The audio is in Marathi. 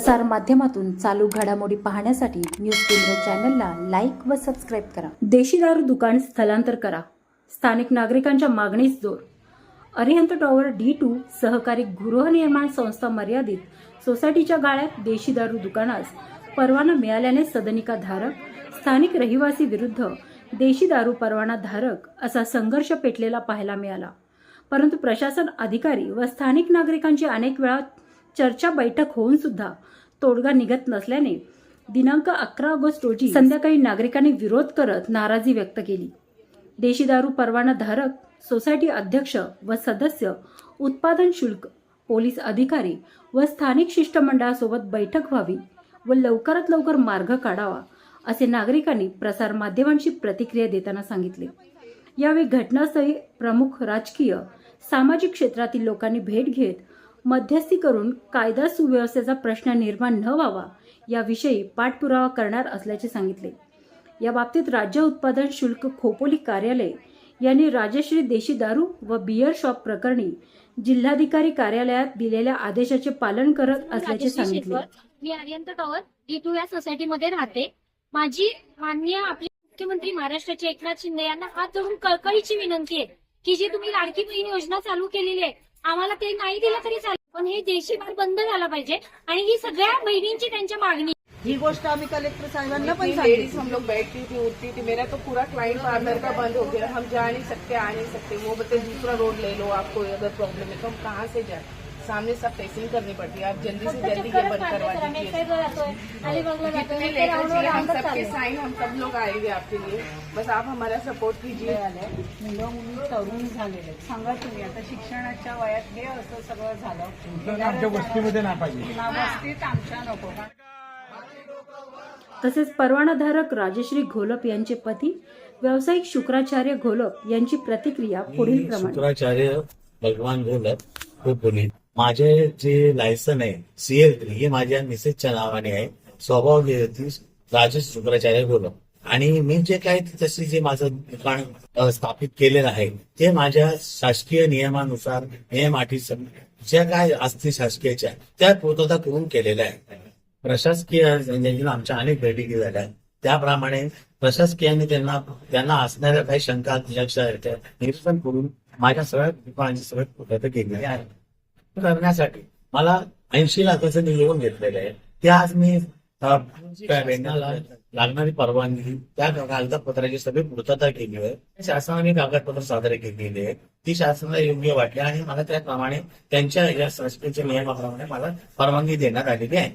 प्रसार माध्यमातून चालू घडामोडी पाहण्यासाठी न्यूज केंद्र चॅनलला लाईक व सबस्क्राईब करा. देशी दारू दुकान स्थलांतर करा. स्थानिक नागरिकांच्या मागणीस जोर. अरिहंत टॉवर डी टू सहकारी गृहनिर्माण संस्था मर्यादित सोसायटीच्या गाळ्यात देशी दारू दुकानास परवाना मिळाल्याने सदनिका धारक स्थानिक रहिवासी विरुद्ध देशी दारू परवाना धारक असा संघर्ष पेटलेला पाहायला मिळाला. परंतु प्रशासन अधिकारी व स्थानिक नागरिकांची अनेक वेळा चर्चा बैठक होऊन सुद्धा तोडगा निघत नसल्याने दिनांक अकरा ऑगस्ट रोजी संध्याकाळी नागरिकांनी विरोध करत नाराजी व्यक्त केली. देशी दारू परवाना धारक सोसायटी अध्यक्ष व सदस्य उत्पादन शुल्क पोलीस अधिकारी व स्थानिक शिष्टमंडळासोबत बैठक व्हावी व लवकरात लवकर मार्ग काढावा असे नागरिकांनी प्रसार माध्यमांशी प्रतिक्रिया देताना सांगितले. यावेळी घटनास्थळी प्रमुख राजकीय सामाजिक क्षेत्रातील लोकांनी भेट घेत मध्यस्थी करून कायदा सुव्यवस्थेचा प्रश्न निर्माण न व्हावा याविषयी पाठपुरावा करणार असल्याचे सांगितले. या बाबतीत राज्य उत्पादन शुल्क खोपोली कार्यालय यांनी राजश्री देशी दारू व बियर शॉप प्रकरणी जिल्हाधिकारी कार्यालयात दिलेल्या आदेशाचे पालन करत असल्याचे सांगितले. मी आर्यंत टॉवर डी टू या सोसायटीमध्ये राहते. माझी माननीय आपले मुख्यमंत्री महाराष्ट्राचे एकनाथ शिंदे यांना हात जोडून कळकळीची विनंती आहे की जी तुम्ही लाडकी बहीण योजना चालू केलेली आहे आम्हाला ते नाही दिलं तरी चालेल. पण हे देशी बार बंद झाला पाहिजे. आणि ही सगळ्या बहिणींची त्यांच्या मागणी. ही गोष्ट आम्ही कलेक्टर साहेबांना पण लेडीज हम लोग बैठती थी उठती थी मेरा तो पूरा क्लाइंट पार्लर का बंद हो गया. हम जा नहीं सकते आ नहीं सकते. वो बोलते दूसरा रोड ले लो आपको अगर प्रॉब्लम है तो हम कहाँ से जाए? सामने सब फेसिंग करनी पड़ती है। आप जल्दी से जल्दी ये बंद करवा दीजिए। जितने ते लेटर चाहिए? हम सबके. साइन हम सब लोग आएंगे आपके लिए। बस आप हमारा सपोर्ट कीजिए। मुलं मुली तरुण झालेले आहेत. सांगा तुम्ही आता शिक्षणाच्या वयात हे असं सगळं झालं. आमच्या वस्तीमध्ये नाही पाहिजे. ना वस्तीत आमच्या नको. तसेच परवानाधारक राजश्री घोलप यांचे पती व्यावसायिक शुक्राचार्य घोलप यांची प्रतिक्रिया पुढील प्रमाणे. शुक्राचार्य भगवान बोलत हो पोलीस माझे जे लायसन आहे सीएल थ्री हे माझ्या मिसेसच्या नावाने आहे. स्वभाव राजेश शुक्राचार्य बोलत आणि मी जे काही तशी जे माझं दुकान स्थापित केलेलं आहे ते माझ्या शासकीय नियमानुसार नियम अटी ज्या काय असतील शासकीयच्या त्या पूर्तता करून केलेल्या आहे प्रशासकीय म्हणजे आमच्या अनेक बैठकी झाल्या त्याप्रमाणे प्रशासकीयांनी त्यांना त्यांना असणाऱ्या काही शंका निरीक्षण करून माझ्या सगळ्या दुकानाची सगळ्या पूर्तता केलेली आहे. करण्यासाठी. मला ऐंशी लाखाचं निवडून घेतलेलं आहे. ते आज मी त्या लागणारी परवानगी त्या कागदपत्राची सगळी पूर्तता केली आहे. शासनाने कागदपत्र सादर केलेली आहे ती शासनाला योग्य वाटली आणि मला त्याप्रमाणे त्यांच्या या संस्थेच्या नियमाप्रमाणे मला परवानगी देण्यात आलेली आहे.